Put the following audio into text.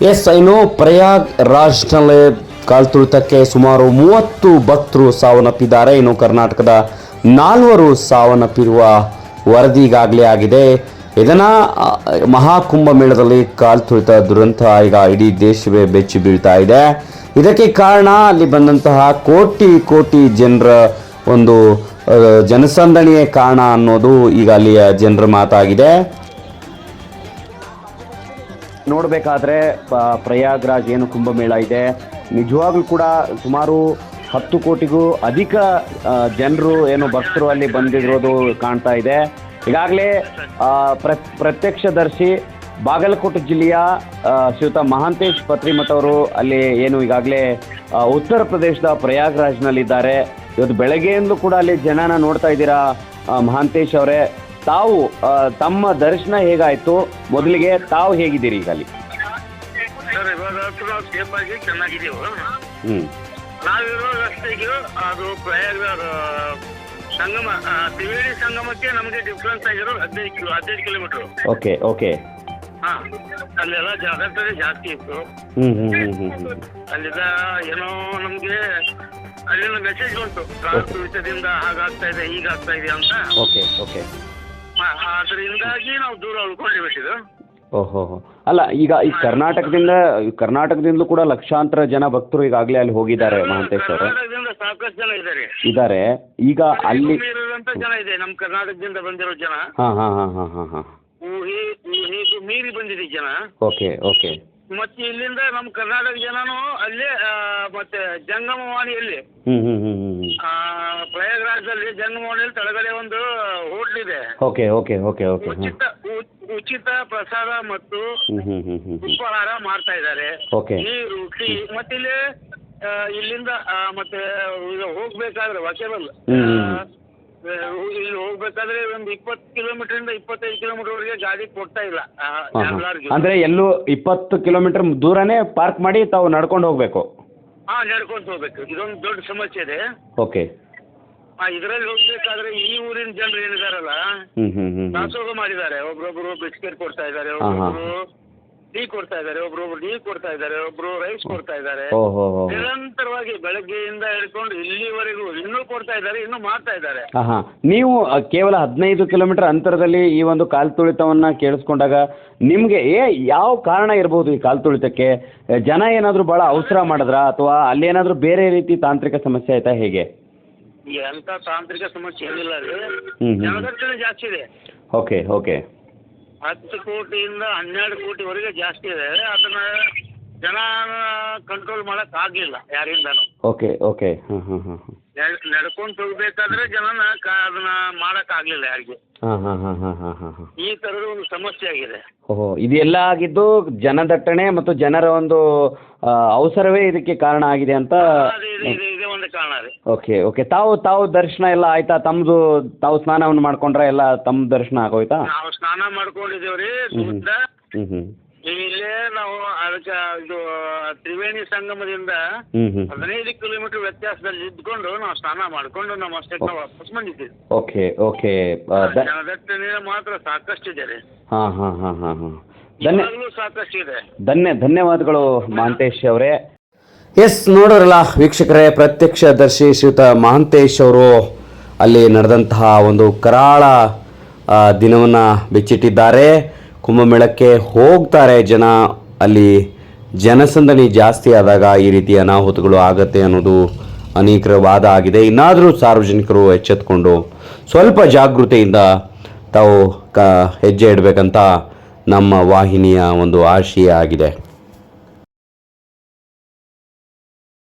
S ಇನ್ನು ಪ್ರಯಾಗ್ ರಾಜ್ನಲ್ಲಿ ಕಾಲ್ತುಳಿತಕ್ಕೆ ಸುಮಾರು ಮೂವತ್ತು ಭಕ್ತರು ಸಾವನ್ನಪ್ಪಿದ್ದಾರೆ. ಇನ್ನು ಕರ್ನಾಟಕದ ನಾಲ್ವರು ಸಾವನ್ನಪ್ಪಿರುವ ವರದಿ ಈಗಾಗಲೇ ಆಗಿದೆ. ಇದನ್ನ ಆ, ಮಹಾಕುಂಭ ಮೇಳದಲ್ಲಿ ಕಾಲ್ತುಳಿತ ದುರಂತ ಈಗ ಇಡೀ ದೇಶವೇ ಬೆಚ್ಚಿ ಬೀಳ್ತಾ ಇದೆ. ಇದಕ್ಕೆ ಕಾರಣ ಅಲ್ಲಿ ಬಂದಂತಹ ಕೋಟಿ ಕೋಟಿ ಜನರ ಒಂದು ಜನಸಂದಣಿಯೇ ಕಾರಣ ಅನ್ನೋದು ಈಗ ಅಲ್ಲಿಯ ಜನರ ಮಾತಾಗಿದೆ. ನೋಡಬೇಕಾದ್ರೆ ಪ್ರಯಾಗ್ರಾಜ್ ಏನು ಕುಂಭಮೇಳ ಇದೆ. ನಿಜವಾಗ್ಲೂ ಕೂಡ ಸುಮಾರು ಹತ್ತು ಕೋಟಿಗೂ ಅಧಿಕ ಜನರು ಏನು ಭಕ್ತರು ಅಲ್ಲಿ ಬಂದಿರೋದು ಕಾಣ್ತಾ ಇದೆ. ಈಗಾಗಲೇ ಪ್ರತ್ಯಕ್ಷದರ್ಶಿ ಬಾಗಲಕೋಟೆ ಜಿಲ್ಲೆಯ ಶ್ರೀಯುತ ಮಹಾಂತೇಶ್ ಪತ್ರಿಮಠ್ ಅವರು ಅಲ್ಲಿ ಏನು ಈಗಾಗಲೇ ಉತ್ತರ ಪ್ರದೇಶದ ಪ್ರಯಾಗ್ರಾಜ್ನಲ್ಲಿದ್ದಾರೆ. ಇವತ್ತು ಬೆಳಗ್ಗೆಯಿಂದಲೂ ಕೂಡ ಅಲ್ಲಿ ಜನನ ನೋಡ್ತಾ ಇದ್ದೀರಾ ಮಹಾಂತೇಶ್ ಅವರೇ? ತಾವು ಆ, ತಮ್ಮ ದರ್ಶನ ಹೇಗಾಯ್ತು? ಮೊದಲಿಗೆ ತಾವು ಹೇಗಿದ್ದೀರಿ ಈಗ ಅಲ್ಲಿ? ಸರ್ ಇವಾಗ ಅಂತೂ ನಾವು ಸೇಫ್ ಆಗಿ ಚೆನ್ನಾಗಿದ್ದೀವಿ. ಹ್ಮ್. ನಾವಿರೋ ರಸ್ತೆಗೆ ಅದು ಪ್ರಯಾಗ ಸಂಗಮ ಆ, ತ್ರಿವೇಣಿ ಸಂಗಮಕ್ಕೆ ನಮಗೆ ಡಿಫ್ರೆನ್ಸ್ ಆಗಿರೋ ಹದಿನೈದು ಕಿಲೋ ಹದಿನೈದು ಕಿಲೋಮೀಟರ್ ಓಕೆ ಓಕೆ ಹಾ ಅಲ್ಲೆಲ್ಲ ಜಾಗ್ರತೆ ಜಾಸ್ತಿ ಇತ್ತು. ಹ್ಮ್ ಹ್ಮ್ ಹ್ಮ್ ಹ್ಮ್ ಹ್ಮ್. ಅಲ್ಲಿಂದ ಏನೋ ನಮಗೆ ಅಲ್ಲಿಂದ ಮೆಸೇಜ್ ಬಂತು. ಕಾಲು ತುಳಿತದಿಂದ ಹಾಗಾಗ್ತಾ ಇದೆ ಹೀಗಾಗ್ತಾ ಇದೆ ಅಂತ. ಓಕೆ ಓಕೆ ಅದರಿಂದಾಗಿ ನಾವು ದೂರ ಉಳ್ಕೊಂಡು ಬಿಟ್ಟಿದ್ದು. ಓಹೋ ಅಲ್ಲ ಈಗ ಈ ಕರ್ನಾಟಕದಿಂದ ಕರ್ನಾಟಕದಿಂದಲೂ ಕೂಡ ಲಕ್ಷಾಂತರ ಜನ ಭಕ್ತರು ಈಗಾಗಲೇ ಅಲ್ಲಿ ಹೋಗಿದ್ದಾರೆ ಮಹಾಂತೇಶ್ ಅವರು ಕರ್ನಾಟಕದಿಂದ ಸಾಕಷ್ಟು ಜನ ಇದ್ದಾರೆ. ಇದ್ದಾರೆ. ಈಗ ಅಲ್ಲಿ ಮೀರಿದಂತ ಜನ ಇದೆ. ನಮ್ಮ ಕರ್ನಾಟಕದಿಂದ ಬಂದಿರೋ ಜನ. ಹಾಂ ಹಾಂ ಹಾಂ ಹಾಂ ಹಾಂ ಹಾಂ. ಊಹೆ ಊಹೆಗೂ ಮೀರಿ ಬಂದಿದೆ ಜನ. Okay okay. ಮತ್ತೆ ಇಲ್ಲಿಂದ ನಮ್ಮ ಕರ್ನಾಟಕ ಜನನು ಅಲ್ಲೇ ಮತ್ತೆ ಜಂಗಮವಾಣಿಯಲ್ಲಿ. ಹ್ಮ್ ಹ್ಮ್ ಹ್ಮ್ ಹ್ಮ್ ಹ್ಮ್. ಆ, ಪ್ರಯಾಗ್ರಾಜದಲ್ಲಿ ಜಂಗಮವಾಣಿಯಲ್ಲಿ ತಳಗಡೆ ಒಂದು ಹೋಟ್ಲ್ ಇದೆ. ಓಕೆ ಓಕೆ ಓಕೆ ಓಕೆ ಉಚಿತ ಉ- ಉಚಿತ ಪ್ರಸಾದ ಮತ್ತು ಹ್ಮ್ ಹ್ಮ್ ಹ್ಮ್ ಹ್ಮ್ ಹ್ಮ್. ಉಪಹಾರ ಮಾಡ್ತಾ ಇದ್ದಾರೆ. ಓಕೆ. ನೀರು ಟೀ ಮತ್ತೆ ಇಲ್ಲಿ ಆ, ಇಲ್ಲಿಂದ ಆ, ಮತ್ತೆ ಈಗ ಹೋಗ್ಬೇಕಾದ್ರೆ ವಾಕೇಬಲ್ ಹ್ಮ್, ಹ್ಮ್, ಇಲ್ಲಿ ಹೋಗ್ಬೇಕಾದ್ರೆ ಒಂದು ಇಪ್ಪತ್ತು ಕಿಲೋಮೀಟರ್ ಇಂದ ಇಪ್ಪತ್ತೈದು ಕಿಲೋಮೀಟರ್ ವರೆಗೆ ಗಾಡಿ ಕೊಡ್ತಾ ಇಲ್ಲ. ಅಂದ್ರೆ ಹಾಂ ಹಾಂ ಅಂದರೆ ಎಲ್ಲೂ ಇಪ್ಪತ್ತು ಕಿಲೋಮೀಟರ್ ದೂರನೇ ಪಾರ್ಕ್ ಮಾಡಿ ತಾವು ನಡ್ಕೊಂಡು ಹೋಗಬೇಕು? ಹಾ ನಡ್ಕೊಂಡು ಹೋಗ್ಬೇಕು. ಇದೊಂದು ದೊಡ್ಡ ಸಮಸ್ಯೆ ಇದೆ. ಓಕೆ. ಆ ಇದರಲ್ಲಿ ಹೋಗ್ಬೇಕಾದ್ರೆ ಈ ಊರಿನ ಜನರು ಏನಿದಾರಲ್ಲ ಹ್ಮ್ ದಾಸೋಹ ಮಾಡಿದ್ದಾರೆ. ಒಬ್ರೊಬ್ರು ಬಿಸ್ಕೆಟ್ ಕೊಡ್ತಾ ಇದ್ದಾರೆ ಒಬ್ಬೊಬ್ರು ಹಾ. ಟೀ ಕೊಡ್ತಾ ಇದ್ದಾರೆ ಒಬ್ರೊಬ್ರು ಟೀ ಕೊಡ್ತಾ ಇದ್ದಾರೆ ಒಬ್ರು ರೈಸ್ ಕೊಡ್ತಾ ಇದ್ದಾರೆ. ಓಹೋ ಹೋ ನಿರಂತರವಾಗಿ ಬೆಳಗ್ಗೆಯಿಂದ ಹಿಡ್ಕೊಂಡು ಇಲ್ಲಿವರೆಗೂ ಇನ್ನೂ ಕೊಡ್ತಾ ಇದ್ದಾರೆ ಇನ್ನೂ ಮಾಡ್ತಾ ಇದ್ದಾರೆ. ಹಾಂ ನೀವು ಅ, ಕೇವಲ ಹದಿನೈದು ಕಿಲೋಮೀಟರ್ ಅಂತರದಲ್ಲಿ ಈ ಒಂದು ಕಾಲು ತುಳಿತವನ್ನು ಕೇಳಿಸ್ಕೊಂಡಾಗ ನಿಮಗೆ ಏ ಯಾವ ಕಾರಣ ಇರಬಹುದು ಈ ಕಾಲು ತುಳಿತಕ್ಕೆ? ಜನ ಏನಾದರೂ ಭಾಳ ಅವಸರ ಮಾಡಿದ್ರಾ? ಅಥವಾ ಅಲ್ಲಿ ಅಲ್ಲೇನಾದರೂ ಬೇರೆ ರೀತಿ ತಾಂತ್ರಿಕ ಸಮಸ್ಯೆ ಆಯ್ತಾ ಹೇಗೆ? ಎಂತ ತಾಂತ್ರಿಕ ಸಮಸ್ಯೆ ಏನಿಲ್ಲ ರೀ. ಹ್ಮ್, ಹ್ಮ್. ಜನದಟ್ಟಣೆ ಜಾಸ್ತಿ ಇದೆ. Okay okay. ಹತ್ತು ಕೋಟಿಯಿಂದ ಹನ್ನೆರಡು ಕೋಟಿವರೆಗೆ ಜಾಸ್ತಿ ಇದೆ. ಅದನ್ನ ಜನ ಕಂಟ್ರೋಲ್ ಮಾಡಕ್ ಆಗ್ಲಿಲ್ಲ ಯಾರಿಂದನೂ. ಓಕೆ ಓಕೆ ಹಾಂ ಹಾಂ ಹಾಂ ನಡ್- ನಡ್ಕೊಂಡ್ ಹೋಗ್ಬೇಕಾದ್ರೆ ಜನನ ಕಾ ಅದನ್ನ ಮಾಡಕ್ ಆಗ್ಲಿಲ್ಲ ಯಾರಿಗೆ. ಹಾಂ ಹಾಂ ಹಾಂ ಹಾಂ ಹಾಂ ಹಾಂ ಹಾಂ. ಈ ತರದ ಒಂದು ಸಮಸ್ಯೆ ಆಗಿದೆ. ಓಹೋ ಇದೆಲ್ಲ ಆಗಿದ್ದು ಜನದಟ್ಟಣೆ ಮತ್ತು ಜನರ ಒಂದು ಆ, ಅವಸರವೇ ಇದಕ್ಕೆ ಕಾರಣ ಆಗಿದೆ ಅಂತ ಅದೇ ಇದೆ ಇದೆ ಇದೆ ಒಂದು ಕಾರಣ ರೀ ಓಕೆ ಓಕೆ. ತಾವು ತಾವು ದರ್ಶನ ಎಲ್ಲ ಆಯ್ತಾ? ತಮ್ಮದು ತಾವು ಸ್ನಾನವನ್ನು ಮಾಡ್ಕೊಂಡ್ರೆ ಎಲ್ಲ ತಮ್ಮ ದರ್ಶನ ಆಗೋಯ್ತಾ? ನಾವು ಸ್ನಾನ ಮಾಡ್ಕೊಂಡಿದ್ದೇವ್ರಿ ಹ್ಮ್ ಹ್ಞೂ ಹ್ಞೂ ಇಲ್ಲೇ ನಾವು ಅದಕ್ಕೆ ಇದು ತ್ರಿವೇಣಿ ಸಂಗಮದಿಂದ ಹ್ಞೂ ಹ್ಞೂ ಹದಿನೈದು ಕಿಲೋಮೀಟರ್ ವ್ಯತ್ಯಾಸದಲ್ಲಿ ಇದ್ಕೊಂಡು ನಾವು ಸ್ನಾನ ಮಾಡಿಕೊಂಡು ನಮ್ಮ ಅಷ್ಟಕ್ಕೆ ನಾವು ವಾಪಸ್ ಬಂದಿದ್ದೀವಿ. Okay okay. ಆ, ದ ಮಾತ್ರ ಸಾಕಷ್ಟು ಇದೆ ರೀ. ಹಾಂ ಹಾಂ ಹಾಂ ಹಾಂ ಹಾಂ. ಧನ್ಯ ಸಾಕಷ್ಟು ಇದೆ. ಧನ್ಯ ಧನ್ಯವಾದಗಳು ಮಹಾಂತೇಶ್ ಅವರೇ. ಎಸ್ ನೋಡೋರಲ್ಲ ವೀಕ್ಷಕರೇ ಪ್ರತ್ಯಕ್ಷದರ್ಶಿ ಶ್ರೀಯುತ ಮಹಾಂತೇಶ್ ಅವರು ಅಲ್ಲಿ ನಡೆದಂತಹ ಒಂದು ಕರಾಳ ದಿನವನ್ನ ಬಿಚ್ಚಿಟ್ಟಿದ್ದಾರೆ. ಕುಂಭಮೇಳಕ್ಕೆ ಹೋಗ್ತಾರೆ ಜನ. ಅಲ್ಲಿ ಜನಸಂದಣಿ ಜಾಸ್ತಿ ಆದಾಗ ಈ ರೀತಿ ಅನಾಹುತಗಳು ಆಗತ್ತೆ ಅನ್ನೋದು ಅನೇಕರ ವಾದ ಆಗಿದೆ. ಇನ್ನಾದರೂ ಸಾರ್ವಜನಿಕರು ಎಚ್ಚೆತ್ಕೊಂಡು ಸ್ವಲ್ಪ ಜಾಗೃತಿಯಿಂದ ತಾವು ಕ, ಹೆಜ್ಜೆ ಇಡಬೇಕಂತ ನಮ್ಮ ವಾಹಿನಿಯ ಒಂದು ಆಶಯ ಆಗಿದೆ.